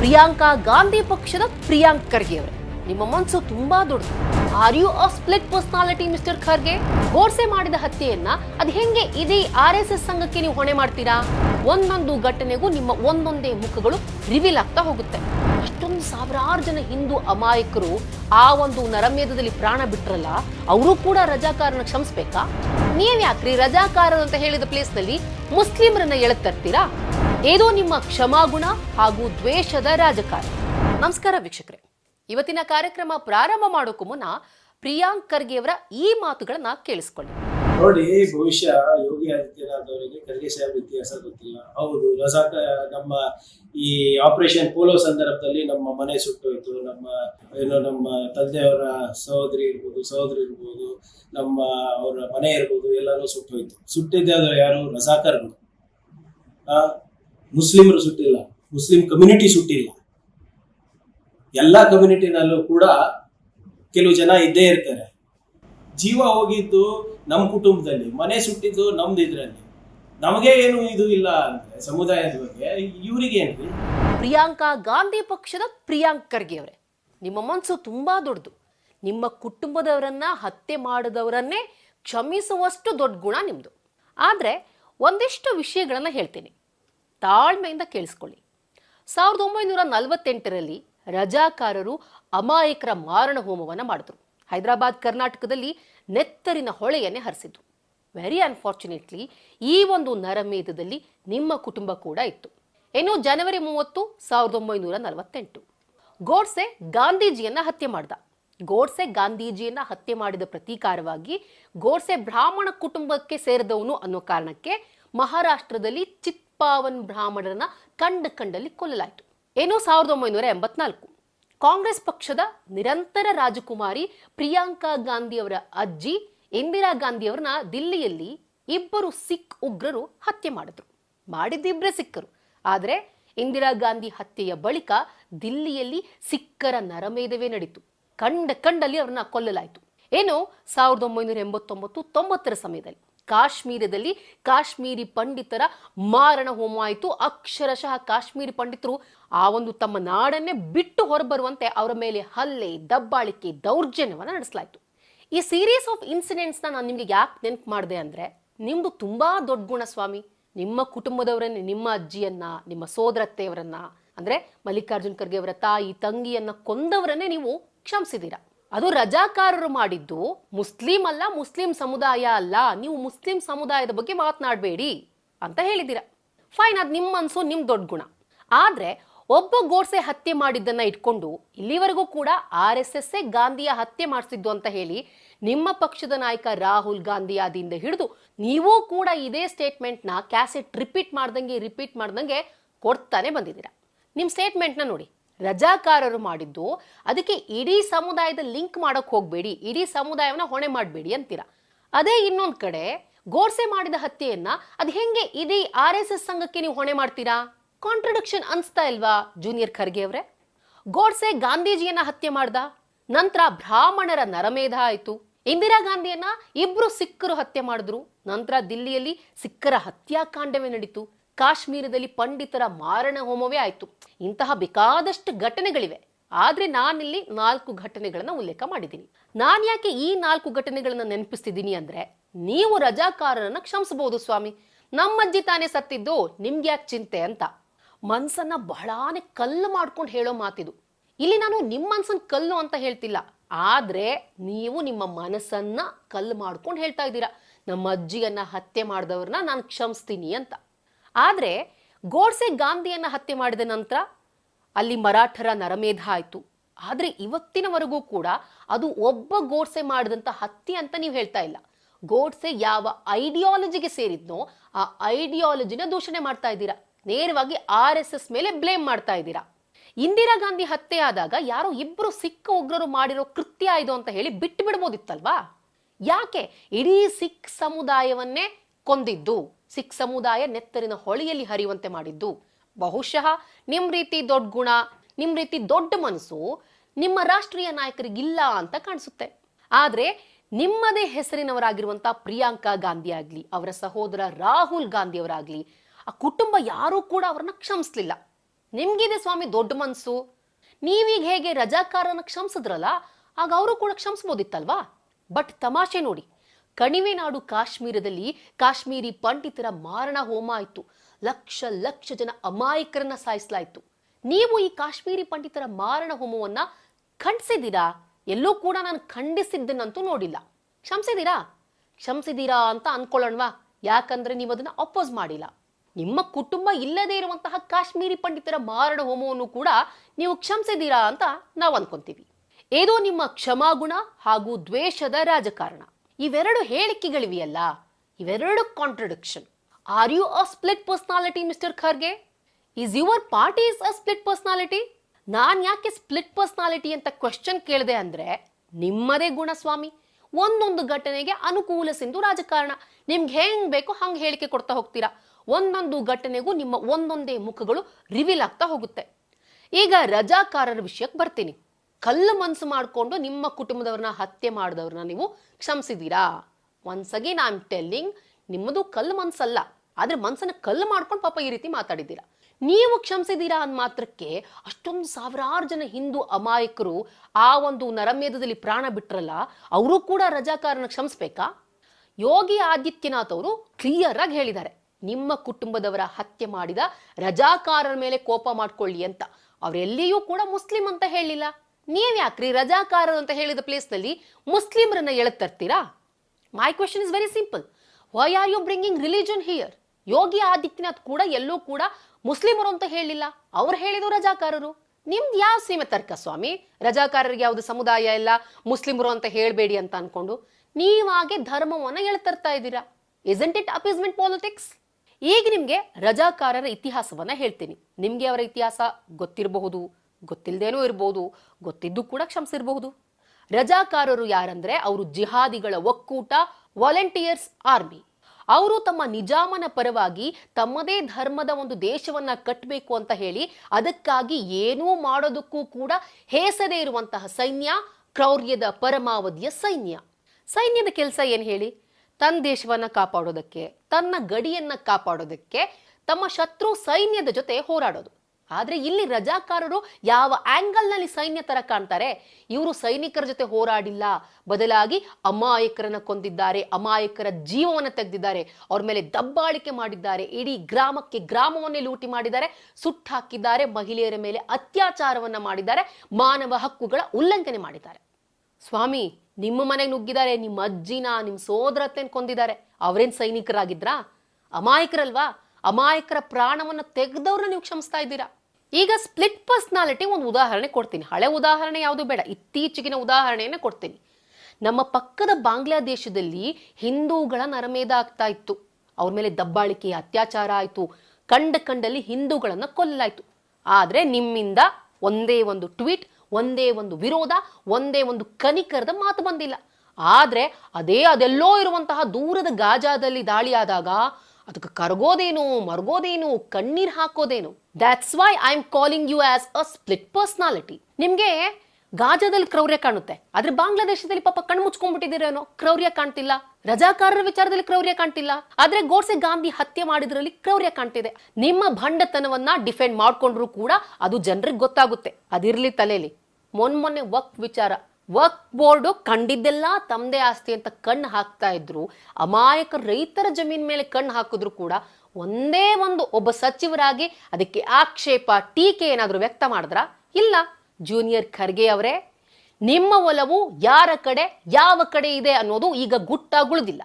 ಪ್ರಿಯಾಂಕಾ ಗಾಂಧಿ ಪಕ್ಷದ ಪ್ರಿಯಾಂಕ್ ಖರ್ಗೆ ಅವರೇ. ನಿಮ್ಮ ಮನಸ್ಸು ತುಂಬಾ ದೊಡ್ಡದು. Are you a split personality mister Kharge? Godse ಮಾಡಿದ ಹತ್ಯೆಯನ್ನ ಅದು ಹೆಂಗೆ ಇದೇ ಆರ್ ಎಸ್ ಎಸ್ ಸಂಘಕ್ಕೆ ನೀವು ಹೊಣೆ ಮಾಡ್ತೀರಾ? ಒಂದೊಂದು ಘಟನೆಗೂ ನಿಮ್ಮ ಒಂದೊಂದೇ ಮುಖಗಳು ರಿವೀಲ್ ಆಗ್ತಾ ಹೋಗುತ್ತೆ. ಅಷ್ಟೊಂದು ಸಾವಿರಾರು ಜನ ಹಿಂದೂ ಅಮಾಯಕರು ಆ ಒಂದು ನರಮೇಧದಲ್ಲಿ ಪ್ರಾಣ ಬಿಟ್ರಲ್ಲ, ಅವರು ಕೂಡ ರಜಾಕಾರನ ಕ್ಷಮಿಸ್ಬೇಕಾ? ನೀವ್ ಯಾಕ್ರಿ ರಜಾಕಾರರು ಅಂತ ಹೇಳಿದ ಪ್ಲೇಸ್ನಲ್ಲಿ ಮುಸ್ಲಿಮರನ್ನ ಎಳೆದ್ ಏನೋ ನಿಮ್ಮ ಕ್ಷಮಾಗುಣ ಹಾಗೂ ದ್ವೇಷದ ರಾಜಕಾರಣ. ನಮಸ್ಕಾರ ವೀಕ್ಷಕರೇ. ಇವತ್ತಿನ ಕಾರ್ಯಕ್ರಮ ಪ್ರಾರಂಭ ಮಾಡೋಕ್ಕೂ ಮುನ್ನ ಪ್ರಿಯಾಂಕ್ ಖರ್ಗೆ ಅವರ ಈ ಮಾತುಗಳನ್ನ ಕೇಳಿಸ್ಕೊಳ್ಳಿ. ನೋಡಿ ಬಹುಶಃ ಯೋಗಿ ಆದಿತ್ಯನಾಥ್ ಅವರಿಗೆ ಖರ್ಗೆ ಸಾಹೇಬ್ ಇತಿಹಾಸ ಗೊತ್ತಿಲ್ಲ. ಹೌದು, ರಸಾಕ ನಮ್ಮ ಈ ಆಪರೇಷನ್ ಪೋಲೋ ಸಂದರ್ಭದಲ್ಲಿ ನಮ್ಮ ಮನೆ ಸುಟ್ಟೋಯ್ತು. ನಮ್ಮ, ಏನೋ, ನಮ್ಮ ತಂದೆಯವರ ಸಹೋದರಿ ಇರ್ಬೋದು ಸಹೋದರಿ ಇರ್ಬೋದು, ನಮ್ಮ ಅವರ ಮನೆ ಇರ್ಬೋದು, ಎಲ್ಲರೂ ಸುಟ್ಟೋಯ್ತು. ಸುಟ್ಟಿದ್ದು ಯಾರು? ರಸಾಕರ್ಗಳು. ಮುಸ್ಲಿಮರು ಸುಟ್ಟಿಲ್ಲ, ಮುಸ್ಲಿಂ ಕಮ್ಯುನಿಟಿ ಸುಟ್ಟಿಲ್ಲ. ಎಲ್ಲ ಕಮ್ಯುನಿಟಿನಲ್ಲೂ ಕೂಡ ಕೆಲವು ಜನ ಇದ್ದೇ ಇರ್ತಾರೆ. ಜೀವ ಹೋಗಿದ್ದು ನಮ್ಮ ಕುಟುಂಬದಲ್ಲಿ, ಮನೆ ಸುಟ್ಟಿದ್ದು ನಮ್ದು ಇದ್ರಲ್ಲಿ. ನಮಗೆ ಏನು ಇದು ಇಲ್ಲ ಅಂದ್ರೆ, ಸಮುದಾಯದ ಬಗ್ಗೆ ಇವ್ರಿಗೇನ್ರಿ ಪ್ರಿಯಾಂಕಾ ಗಾಂಧಿ ಪಕ್ಷದ ಪ್ರಿಯಾಂಕ್ ಖರ್ಗೆ ಅವರೇ. ನಿಮ್ಮ ಮನಸ್ಸು ತುಂಬಾ ದೊಡ್ಡದು. ನಿಮ್ಮ ಕುಟುಂಬದವರನ್ನ ಹತ್ಯೆ ಮಾಡಿದವರನ್ನೇ ಕ್ಷಮಿಸುವಷ್ಟು ದೊಡ್ಡ ಗುಣ ನಿಮ್ದು. ಆದ್ರೆ ಒಂದಿಷ್ಟು ವಿಷಯಗಳನ್ನ ಹೇಳ್ತೀನಿ. ತಾಳ್ಮೆಯಿಂದ ಕೇಳಿಸ್ಕೊಳ್ಳಿ. ಸಾವಿರದ ಒಂಬೈನೂರ ನಲವತ್ತೆಂಟರಲ್ಲಿ ರಜಾಕಾರರು ಅಮಾಯಕರ ಮಾರಣ ಹೋಮವನ್ನು ಮಾಡಿದ್ರು. ಹೈದರಾಬಾದ್, ಕರ್ನಾಟಕದಲ್ಲಿ ನೆತ್ತರಿನ ಹೊಳೆಯನ್ನೇ ಹರಿಸಿದ್ರು. ವೆರಿ ಅನ್ಫಾರ್ಚುನೇಟ್ಲಿ ಈ ಒಂದು ನರಮೇಧದಲ್ಲಿ ನಿಮ್ಮ ಕುಟುಂಬ ಕೂಡ ಇತ್ತು. ಏನು ಜನವರಿ ಮೂವತ್ತು, ಸಾವಿರದ ಒಂಬೈನೂರ ನಲವತ್ತೆಂಟು. ಗೋಡ್ಸೆ ಗಾಂಧೀಜಿಯನ್ನ ಹತ್ಯೆ ಮಾಡ್ದ. ಗೋಡ್ಸೆ ಗಾಂಧೀಜಿಯನ್ನ ಹತ್ಯೆ ಮಾಡಿದ ಪ್ರತೀಕಾರವಾಗಿ ಗೋಡ್ಸೆ ಬ್ರಾಹ್ಮಣ ಕುಟುಂಬಕ್ಕೆ ಸೇರಿದವನು ಅನ್ನೋ ಕಾರಣಕ್ಕೆ ಮಹಾರಾಷ್ಟ್ರದಲ್ಲಿ ಚಿತ್ಪಾವನ್ ಬ್ರಾಹ್ಮಣರನ್ನ ಕಂಡ ಕಂಡಲ್ಲಿ ಕೊಲ್ಲಲಾಯಿತು. ಏನು ಸಾವಿರದ ಒಂಬೈನೂರ ಎಂಬತ್ನಾಲ್ಕು. ಕಾಂಗ್ರೆಸ್ ಪಕ್ಷದ ನಿರಂತರ ರಾಜಕುಮಾರಿ ಪ್ರಿಯಾಂಕಾ ಗಾಂಧಿಯವರ ಅಜ್ಜಿ ಇಂದಿರಾ ಗಾಂಧಿ ಅವರನ್ನ ದಿಲ್ಲಿಯಲ್ಲಿ ಇಬ್ಬರು ಸಿಖ್ ಉಗ್ರರು ಹತ್ಯೆ ಮಾಡಿದ್ರು. ಮಾಡಿದ್ದಿಬ್ಬರೇ ಸಿಕ್ಕರು ಆದರೆ ಇಂದಿರಾ ಗಾಂಧಿ ಹತ್ಯೆಯ ಬಳಿಕ ದಿಲ್ಲಿಯಲ್ಲಿ ಸಿಕ್ಕರ ನರಮೇಧವೇ ನಡೀತು. ಕಂಡ ಕಂಡಲ್ಲಿ ಅವ್ರನ್ನ ಕೊಲ್ಲಲಾಯಿತು. ಏನು ಸಾವಿರದ ಒಂಬೈನೂರ ಎಂಬತ್ತೊಂಬತ್ತು ತೊಂಬತ್ತರ ಸಮಯದಲ್ಲಿ. ಕಾಶ್ಮೀರದಲ್ಲಿ ಕಾಶ್ಮೀರಿ ಪಂಡಿತರ ಮಾರಣ ಹೋಮ ಆಯಿತು. ಅಕ್ಷರಶಃ ಕಾಶ್ಮೀರಿ ಪಂಡಿತರು ಆ ಒಂದು ತಮ್ಮ ನಾಡನ್ನೇ ಬಿಟ್ಟು ಹೊರಬರುವಂತೆ ಅವರ ಮೇಲೆ ಹಲ್ಲೆ, ದಬ್ಬಾಳಿಕೆ, ದೌರ್ಜನ್ಯವನ್ನು ನಡೆಸಲಾಯಿತು. ಈ ಸೀರೀಸ್ ಆಫ್ ಇನ್ಸಿಡೆಂಟ್ಸ್ನ ನಾನು ನಿಮಗೆ ಯಾಕೆ ನೆನಪು ಮಾಡಿದೆ ಅಂದರೆ ನಿಮ್ಮದು ತುಂಬ ದೊಡ್ಡ ಗುಣ ಸ್ವಾಮಿ. ನಿಮ್ಮ ಕುಟುಂಬದವರನ್ನೇ, ನಿಮ್ಮ ಅಜ್ಜಿಯನ್ನ, ನಿಮ್ಮ ಸೋದರತ್ತೆಯವರನ್ನ, ಅಂದರೆ ಮಲ್ಲಿಕಾರ್ಜುನ್ ಖರ್ಗೆ ಅವರ ತಾಯಿ, ತಂಗಿಯನ್ನ ಕೊಂದವರನ್ನೇ ನೀವು ಕ್ಷಮಿಸಿದ್ದೀರಾ ಅದು ರಜಾಕಾರರು ಮಾಡಿದ್ದು. ಮುಸ್ಲಿಂ ಅಲ್ಲ, ಮುಸ್ಲಿಂ ಸಮುದಾಯ ಅಲ್ಲ. ನೀವು ಮುಸ್ಲಿಂ ಸಮುದಾಯದ ಬಗ್ಗೆ ಮಾತನಾಡಬೇಡಿ ಅಂತ ಹೇಳಿದಿರ ಫೈನ್, ಅದು ನಿಮ್ಮ ಮನಸ್ಸು ನಿಮ್ಮ ದೊಡ್ಡ ಗುಣ. ಆದ್ರೆ ಒಬ್ಬ ಗೋಡ್ಸೆ ಹತ್ಯೆ ಮಾಡಿದ್ದನ್ನ ಇಟ್ಕೊಂಡು ಇಲ್ಲಿವರೆಗೂ ಕೂಡ ಆರ್ ಎಸ್ ಎಸ್ ಗಾಂಧಿಯ ಹತ್ಯೆ ಮಾಡಿಸಿದ್ದು ಅಂತ ಹೇಳಿ ನಿಮ್ಮ ಪಕ್ಷದ ನಾಯಕ ರಾಹುಲ್ ಗಾಂಧಿ ಆದಿಯಿಂದ ಹಿಡಿದು ನೀವು ಕೂಡ ಇದೇ ಸ್ಟೇಟ್ಮೆಂಟ್ನ ಕ್ಯಾಸೆಟ್ ರಿಪೀಟ್ ಮಾಡ್ದಂಗೆ ರಿಪೀಟ್ ಮಾಡ್ದಂಗೆ ಕೊಡ್ತಾನೆ ಬಂದಿದ್ದೀರಾ. ನಿಮ್ಮ ಸ್ಟೇಟ್ಮೆಂಟ್ನ ನೋಡಿ. ರಜಾಕಾರರು ಮಾಡಿದ್ದು, ಅದಕ್ಕೆ ಇಡೀ ಸಮುದಾಯದ ಲಿಂಕ್ ಮಾಡಕ್ ಹೋಗಬೇಡಿ, ಇಡೀ ಸಮುದಾಯವನ್ನು ಹೊಣೆ ಮಾಡಬೇಡಿ ಅಂತೀರಾ? ಅದೇ ಇನ್ನೊಂದು ಕಡೆ, ಗೋಡ್ಸೆ ಮಾಡಿದ ಹತ್ಯೆಯನ್ನ ಅದು ಹೆಂಗೆ ಇಡೀ ಆರ್ ಎಸ್ ಎಸ್ ಸಂಘಕ್ಕೆ ನೀವು ಹೊಣೆ ಮಾಡ್ತೀರಾ? ಕಾಂಟ್ರಡಿಕ್ಷನ್ ಅನ್ಸ್ತಾ ಇಲ್ವಾ ಜೂನಿಯರ್ ಖರ್ಗೆ ಅವರೇ? ಗೋಡ್ಸೆ ಗಾಂಧೀಜಿಯನ್ನ ಹತ್ಯೆ ಮಾಡ್ದ? ನಂತರ ಬ್ರಾಹ್ಮಣರ ನರಮೇಧ ಆಯ್ತು. ಇಂದಿರಾ ಗಾಂಧಿಯನ್ನ ಇಬ್ರು ಸಿಕ್ಕರು ಹತ್ಯೆ ಮಾಡಿದ್ರು. ನಂತರ ದಿಲ್ಲಿಯಲ್ಲಿ ಸಿಕ್ಕರ ಹತ್ಯಾಕಾಂಡವೇ ನಡೀತು. ಕಾಶ್ಮೀರದಲ್ಲಿ ಪಂಡಿತರ ಮಾರಣ ಹೋಮವೇ ಆಯಿತು. ಇಂತಹ ಬೇಕಾದಷ್ಟು ಘಟನೆಗಳಿವೆ. ಆದ್ರೆ ನಾನಿಲ್ಲಿ ನಾಲ್ಕು ಘಟನೆಗಳನ್ನು ಉಲ್ಲೇಖ ಮಾಡಿದ್ದೀನಿ. ನಾನು ಯಾಕೆ ಈ ನಾಲ್ಕು ಘಟನೆಗಳನ್ನು ನೆನಪಿಸ್ತಿದ್ದೀನಿ ಅಂದ್ರೆ, ನೀವು ರಜಾಕಾರರನ್ನ ಕ್ಷಮಿಸಬಹುದು ಸ್ವಾಮಿ. ನಮ್ಮಜ್ಜಿ ತಾನೇ ಸತ್ತಿದ್ದು ನಿಮ್ಗೆ ಯಾಕೆ ಚಿಂತೆ ಅಂತ. ಮನ್ಸನ್ನ ಬಹಳಾನೇ ಕಲ್ಲು ಮಾಡ್ಕೊಂಡು ಹೇಳೋ ಮಾತಿದು. ಇಲ್ಲಿ ನಾನು ನಿಮ್ಮ ಮನ್ಸನ್ ಕಲ್ಲು ಅಂತ ಹೇಳ್ತಿಲ್ಲ. ಆದ್ರೆ ನೀವು ನಿಮ್ಮ ಮನಸ್ಸನ್ನ ಕಲ್ಲು ಮಾಡ್ಕೊಂಡು ಹೇಳ್ತಾ ಇದ್ದೀರಾ. ನಮ್ಮ ಅಜ್ಜಿಯನ್ನ ಹತ್ಯೆ ಮಾಡಿದವ್ರನ್ನ ನಾನು ಕ್ಷಮಿಸ್ತೀನಿ ಅಂತ. ಆದ್ರೆ ಗೋಡ್ಸೆ ಗಾಂಧಿಯನ್ನ ಹತ್ಯೆ ಮಾಡಿದ ನಂತರ ಅಲ್ಲಿ ಮರಾಠರ ನರಮೇಧ ಆಯಿತು. ಆದರೆ ಇವತ್ತಿನವರೆಗೂ ಕೂಡ ಅದು ಒಬ್ಬ ಗೋಡ್ಸೆ ಮಾಡಿದಂಥ ಹತ್ಯೆ ಅಂತ ನೀವು ಹೇಳ್ತಾ ಇಲ್ಲ. ಗೋಡ್ಸೆ ಯಾವ ಐಡಿಯಾಲಜಿಗೆ ಸೇರಿದ್ನೋ ಆ ಐಡಿಯಾಲಜಿನ ದೂಷಣೆ ಮಾಡ್ತಾ ಇದ್ದೀರಾ. ನೇರವಾಗಿ ಆರ್ ಎಸ್ ಎಸ್ ಮೇಲೆ ಬ್ಲೇಮ್ ಮಾಡ್ತಾ ಇದ್ದೀರಾ. ಇಂದಿರಾ ಗಾಂಧಿ ಹತ್ಯೆ ಆದಾಗ ಯಾರೋ ಇಬ್ರು ಸಿಕ್ಕ ಉಗ್ರರು ಮಾಡಿರೋ ಕೃತ್ಯ ಇದು ಅಂತ ಹೇಳಿ ಬಿಟ್ಟು ಬಿಡ್ಬೋದಿತ್ತಲ್ವಾ ಯಾಕೆ? ಇಡೀ ಸಿಖ್ ಸಮುದಾಯವನ್ನೇ ಕೊಂದಿದ್ದು. ಸಿಖ್ ಸಮುದಾಯ ನೆತ್ತರಿನ ಹೊಳೆಯಲ್ಲಿ ಹರಿಯುವಂತೆ ಮಾಡಿದ್ದು. ಬಹುಶಃ ನಿಮ್ ರೀತಿ ದೊಡ್ಡ ಗುಣ, ನಿಮ್ ರೀತಿ ದೊಡ್ಡ ಮನಸ್ಸು ನಿಮ್ಮ ರಾಷ್ಟ್ರೀಯ ನಾಯಕರಿಗಿಲ್ಲ ಅಂತ ಕಾಣಿಸುತ್ತೆ. ಆದ್ರೆ ನಿಮ್ಮದೇ ಹೆಸರಿನವರಾಗಿರುವಂತ ಪ್ರಿಯಾಂಕಾ ಗಾಂಧಿ ಆಗ್ಲಿ, ಅವರ ಸಹೋದರ ರಾಹುಲ್ ಗಾಂಧಿ ಅವರಾಗ್ಲಿ, ಆ ಕುಟುಂಬ ಯಾರೂ ಕೂಡ ಅವರನ್ನ ಕ್ಷಮಿಸ್ಲಿಲ್ಲ. ನಿಮ್ಗಿದೆ ಸ್ವಾಮಿ ದೊಡ್ಡ ಮನ್ಸು ನೀವೀಗ ಹೇಗೆ ರಜಾಕಾರನ ಕ್ಷಮಿಸಿದ್ರಲ್ಲ, ಆಗ ಅವರು ಕೂಡ ಕ್ಷಮಿಸ್ಬೋದಿತ್ತಲ್ವಾ? ಬಟ್ ತಮಾಷೆ ನೋಡಿ ಕಣಿವೆ ನಾಡು ಕಾಶ್ಮೀರದಲ್ಲಿ ಕಾಶ್ಮೀರಿ ಪಂಡಿತರ ಮಾರಣ ಹೋಮ ಆಯಿತು. ಲಕ್ಷ ಲಕ್ಷ ಜನ ಅಮಾಯಕರನ್ನ ಸಾಯಿಸಲಾಯಿತು. ನೀವು ಈ ಕಾಶ್ಮೀರಿ ಪಂಡಿತರ ಮಾರಣ ಹೋಮವನ್ನ ಖಂಡಿಸಿದ್ದೀರಾ? ಎಲ್ಲೂ ಕೂಡ ನಾನು ಖಂಡಿಸಿದ್ದನ್ನಂತೂ ನೋಡಿಲ್ಲ. ಕ್ಷಮಿಸಿದ್ದೀರಾ? ಕ್ಷಮಿಸಿದ್ದೀರಾ ಅಂತ ಅನ್ಕೊಳ್ಳೋಣವಾ? ಯಾಕಂದ್ರೆ ನೀವು ಅದನ್ನ ಅಪೋಸ್ ಮಾಡಿಲ್ಲ. ನಿಮ್ಮ ಕುಟುಂಬ ಇಲ್ಲದೆ ಇರುವಂತಹ ಕಾಶ್ಮೀರಿ ಪಂಡಿತರ ಮಾರಣ ಹೋಮವನ್ನು ಕೂಡ ನೀವು ಕ್ಷಮಿಸಿದ್ದೀರಾ ಅಂತ ನಾವು ಅನ್ಕೊಂತೀವಿ. ಏದೋ ನಿಮ್ಮ ಕ್ಷಮಾಗುಣ ಹಾಗೂ ದ್ವೇಷದ ರಾಜಕಾರಣ. ಇವೆರಡು ಹೇಳಿಕೆಗಳಿವೆಯಲ್ಲ. ಇವೆರಡು contradiction are you a split personality mister Kharge is your party is a split personality ನಾನ್ ಯಾಕೆ ಸ್ಪ್ಲಿಟ್ ಪರ್ಸನಾಲಿಟಿ ಅಂತ ಕ್ವೆಶ್ಚನ್ ಕೇಳಿದೆ ಅಂದ್ರೆ, ನಿಮ್ಮದೇ ಗುಣ ಸ್ವಾಮಿ ಒಂದೊಂದು ಘಟನೆಗೆ ಅನುಕೂಲಿಸಿಂದು ರಾಜಕಾರಣ. ನಿಮ್ಗೆ ಹೆಂಗ್ ಬೇಕೋ ಹಂಗ್ ಹೇಳಿಕೆ ಕೊಡ್ತಾ ಹೋಗ್ತೀರಾ. ಒಂದೊಂದು ಘಟನೆಗೂ ನಿಮ್ಮ ಒಂದೊಂದೇ ಮುಖಗಳು ರಿವೀಲ್ ಆಗ್ತಾ ಹೋಗುತ್ತೆ. ಈಗ ರಜಾಕಾರರ ವಿಷಯಕ್ಕೆ ಬರ್ತೀನಿ. ಕಲ್ಲು ಮನ್ಸು ಮಾಡಿಕೊಂಡು ನಿಮ್ಮ ಕುಟುಂಬದವ್ರನ್ನ ಹತ್ಯೆ ಮಾಡಿದವ್ರನ್ನ ನೀವು ಕ್ಷಮಿಸಿದ್ದೀರಾ once again I am telling ನಿಮ್ಮದು ಕಲ್ಲು ಮನ್ಸಲ್ಲ. ಆದರೆ ಮನ್ಸನ್ನ ಕಲ್ಲು ಮಾಡ್ಕೊಂಡು ಪಾಪ ಈ ರೀತಿ ಮಾತಾಡಿದ್ದೀರಾ? ನೀವು ಕ್ಷಮಿಸಿದ್ದೀರಾ ಅಂದ ಮಾತ್ರಕ್ಕೆ ಅಷ್ಟೊಂದು ಸಾವಿರಾರು ಜನ ಹಿಂದೂ ಅಮಾಯಕರು ಆ ಒಂದು ನರಮೇಧದಲ್ಲಿ ಪ್ರಾಣ ಬಿಟ್ರಲ್ಲ, ಅವರು ಕೂಡ ರಜಾಕಾರನ ಕ್ಷಮಿಸ್ಬೇಕಾ? ಯೋಗಿ ಆದಿತ್ಯನಾಥ್ ಅವರು ಕ್ಲಿಯರ್ ಆಗಿ ಹೇಳಿದ್ದಾರೆ, ನಿಮ್ಮ ಕುಟುಂಬದವರ ಹತ್ಯೆ ಮಾಡಿದ ರಜಾಕಾರರ ಮೇಲೆ ಕೋಪ ಮಾಡ್ಕೊಳ್ಳಿ ಅಂತ. ಅವರೆಲ್ಲಿಯೂ ಕೂಡ ಮುಸ್ಲಿಂ ಅಂತ ಹೇಳಿಲ್ಲ. ನೀವ್ ಯಾಕ್ರಿ ರಜಾಕಾರರು ಅಂತ ಹೇಳಿದ ಪ್ಲೇಸ್ನಲ್ಲಿ ಮುಸ್ಲಿಮರನ್ನ ಎಳೆದ್ ತರ್ತೀರಾ? My question is very simple why are you bringing religion here Yogi Adityanath ಕೂಡ ಎಲ್ಲೂ ಕೂಡ ಮುಸ್ಲಿಮರು ಅಂತ ಹೇಳಿಲ್ಲ. ಅವ್ರು ಹೇಳಿದ್ರು ರಜಾಕಾರರು. ನಿಮ್ದು ಯಾವ ಸೀಮೆ ತರ್ಕ ಸ್ವಾಮಿ? ರಜಾಕಾರರಿಗೆ ಯಾವುದು ಸಮುದಾಯ ಇಲ್ಲ, ಮುಸ್ಲಿಮರು ಅಂತ ಹೇಳಬೇಡಿ ಅಂತ ಅನ್ಕೊಂಡು ನೀವಾಗೆ ಧರ್ಮವನ್ನ ಎಳ್ತರ್ತಾ ಇದ್ದೀರಾ? ಇಸಂಟ್ ಇಟ್ ಅಪೀಸ್ಮೆಂಟ್ ಪಾಲಿಟಿಕ್ಸ್ ಈಗ ನಿಮ್ಗೆ ರಜಾಕಾರರ ಇತಿಹಾಸವನ್ನ ಹೇಳ್ತೀನಿ. ನಿಮ್ಗೆ ಅವರ ಇತಿಹಾಸ ಗೊತ್ತಿರಬಹುದು. ಗೊತ್ತಿಲ್ಲದೇನೂ ಇರಬಹುದು ಗೊತ್ತಿದ್ದು ಕೂಡ ಕ್ಷಮಿಸಿರಬಹುದು. ರಜಾಕಾರರು ಯಾರಂದ್ರೆ ಅವರು ಜಿಹಾದಿಗಳ ಒಕ್ಕೂಟ ವಾಲಂಟಿಯರ್ಸ್ ಆರ್ಮಿ ಅವರು ತಮ್ಮ ನಿಜಾಮನ ಪರವಾಗಿ ತಮ್ಮದೇ ಧರ್ಮದ ಒಂದು ದೇಶವನ್ನ ಕಟ್ಟಬೇಕು ಅಂತ ಹೇಳಿ ಅದಕ್ಕಾಗಿ ಏನೂ ಮಾಡೋದಕ್ಕೂ ಕೂಡ ಹೇಸದೇ ಇರುವಂತಹ ಸೈನ್ಯ, ಕ್ರೌರ್ಯದ ಪರಮಾವಧಿಯ ಸೈನ್ಯ. ಸೈನ್ಯದ ಕೆಲಸ ಏನು ಹೇಳಿ? ತನ್ನ ದೇಶವನ್ನ ಕಾಪಾಡೋದಕ್ಕೆ, ತನ್ನ ಗಡಿಯನ್ನ ಕಾಪಾಡೋದಕ್ಕೆ, ತಮ್ಮ ಶತ್ರು ಸೈನ್ಯದ ಜೊತೆ ಹೋರಾಡೋದು. ಆದ್ರೆ ಇಲ್ಲಿ ರಜಾಕಾರರು ಯಾವ ಆಂಗಲ್ನಲ್ಲಿ ಸೈನ್ಯ ತರ ಕಾಣ್ತಾರೆ. ಇವರು ಸೈನಿಕರ ಜೊತೆ ಹೋರಾಡಿಲ್ಲ. ಬದಲಾಗಿ ಅಮಾಯಕರನ್ನ ಕೊಂದಿದ್ದಾರೆ, ಅಮಾಯಕರ ಜೀವವನ್ನ ತೆಗೆದಿದ್ದಾರೆ, ಅವ್ರ ಮೇಲೆ ದಬ್ಬಾಳಿಕೆ ಮಾಡಿದ್ದಾರೆ, ಇಡೀ ಗ್ರಾಮಕ್ಕೆ ಗ್ರಾಮವನ್ನೇ ಲೂಟಿ ಮಾಡಿದ್ದಾರೆ ಸುಟ್ಟಾಕಿದ್ದಾರೆ ಮಹಿಳೆಯರ ಮೇಲೆ ಅತ್ಯಾಚಾರವನ್ನ ಮಾಡಿದ್ದಾರೆ, ಮಾನವ ಹಕ್ಕುಗಳ ಉಲ್ಲಂಘನೆ ಮಾಡಿದ್ದಾರೆ. ಸ್ವಾಮಿ, ನಿಮ್ಮ ಮನೆಗೆ ನುಗ್ಗಿದ್ದಾರೆ, ನಿಮ್ಮ ಅಜ್ಜಿನ ನಿಮ್ಮ ಸೋದರತ್ತೆನ್ ಕೊಂದಿದ್ದಾರೆ. ಅವರೇನ್ ಸೈನಿಕರಾಗಿದ್ರಾ? ಅಮಾಯಕರಲ್ವಾ? ಅಮಾಯಕರ ಪ್ರಾಣವನ್ನ ತೆಗೆದವ್ರನ್ನ ನೀವು ಕ್ಷಮಿಸ್ತಾ ಇದ್ದೀರಾ? ಈಗ ಸ್ಪ್ಲಿಟ್ ಪರ್ಸ್ನಾಲಿಟಿ ಒಂದು ಉದಾಹರಣೆ ಕೊಡ್ತೀನಿ. ಹಳೆ ಉದಾಹರಣೆ ಯಾವುದು ಬೇಡ, ಇತ್ತೀಚೆಗಿನ ಉದಾಹರಣೆಯನ್ನು ಕೊಡ್ತೀನಿ. ನಮ್ಮ ಪಕ್ಕದ ಬಾಂಗ್ಲಾದೇಶದಲ್ಲಿ ಹಿಂದೂಗಳ ನರಮೇಧ ಆಗ್ತಾ ಇತ್ತು. ಅವ್ರ ಮೇಲೆ ದಬ್ಬಾಳಿಕೆ ಅತ್ಯಾಚಾರ ಆಯಿತು. ಕಂಡ ಕಂಡಲ್ಲಿ ಹಿಂದೂಗಳನ್ನು ಕೊಲ್ಲಲಾಯ್ತು ಆದರೆ ನಿಮ್ಮಿಂದ ಒಂದೇ ಒಂದು ಟ್ವೀಟ್, ಒಂದೇ ಒಂದು ವಿರೋಧ, ಒಂದೇ ಒಂದು ಕನಿಕರದ ಮಾತು ಬಂದಿಲ್ಲ. ಆದರೆ ಅದೇ ಅದೆಲ್ಲೋ ಇರುವಂತಹ ದೂರದ ಗಾಜಾದಲ್ಲಿ ದಾಳಿಯಾದಾಗ ಅದಕ್ಕೆ ಕರಗೋದೇನು, ಮರಗೋದೇನು, ಕಣ್ಣೀರು ಹಾಕೋದೇನು? That's why I am calling you as a split personality ನಿಮ್ಗೆ ಗಾಜಾದಲ್ಲಿ ಕ್ರೌರ್ಯ ಕಾಣುತ್ತೆ. ಆದ್ರೆ ಬಾಂಗ್ಲಾದೇಶದಲ್ಲಿ ಪಾಪ ಕಣ್ಣು ಮುಚ್ಕೊಂಡ್ಬಿಟ್ಟಿದ್ದೀರೇನೋ ಕ್ರೌರ್ಯ ಕಾಣ್ತಿಲ್ಲ. ರಜಾಕಾರರ ವಿಚಾರದಲ್ಲಿ ಕ್ರೌರ್ಯ ಕಾಣ್ತಿಲ್ಲ. ಆದ್ರೆ ಗೋಡ್ಸೆ ಗಾಂಧಿ ಹತ್ಯೆ ಮಾಡಿದ್ರಲ್ಲಿ ಕ್ರೌರ್ಯ ಕಾಣ್ತಿದೆ. ನಿಮ್ಮ ಭಂಡತನವನ್ನ ಡಿಫೆಂಡ್ ಮಾಡ್ಕೊಂಡ್ರು ಕೂಡ ಅದು ಜನರಿಗೆ ಗೊತ್ತಾಗುತ್ತೆ. ಅದಿರ್ಲಿ ತಲೆಯಲ್ಲಿ ಮೊನ್ನೆ ವಕ್ ವಿಚಾರ. ವಕ್ ಬೋರ್ಡು ಕಂಡಿದ್ದೆಲ್ಲ ತಮ್ಮದೇ ಆಸ್ತಿ ಅಂತ ಕಣ್ಣು ಹಾಕ್ತಾ ಇದ್ರು. ಅಮಾಯಕ ರೈತರ ಜಮೀನ್ ಮೇಲೆ ಕಣ್ಣು ಹಾಕಿದ್ರು ಕೂಡ ಒಂದೇ ಒಂದು ಒಬ್ಬ ಸಚಿವರಾಗಿ ಅದಕ್ಕೆ ಆಕ್ಷೇಪ, ಟೀಕೆ ಏನಾದರೂ ವ್ಯಕ್ತ ಮಾಡಿದ್ರ? ಇಲ್ಲ. ಜೂನಿಯರ್ ಖರ್ಗೆ ಅವರೇ, ನಿಮ್ಮ ಒಲವು ಯಾರ ಕಡೆ, ಯಾವ ಕಡೆ ಇದೆ ಅನ್ನೋದು ಈಗ ಗುಟ್ಟಾಗುಳಿದಿಲ್ಲ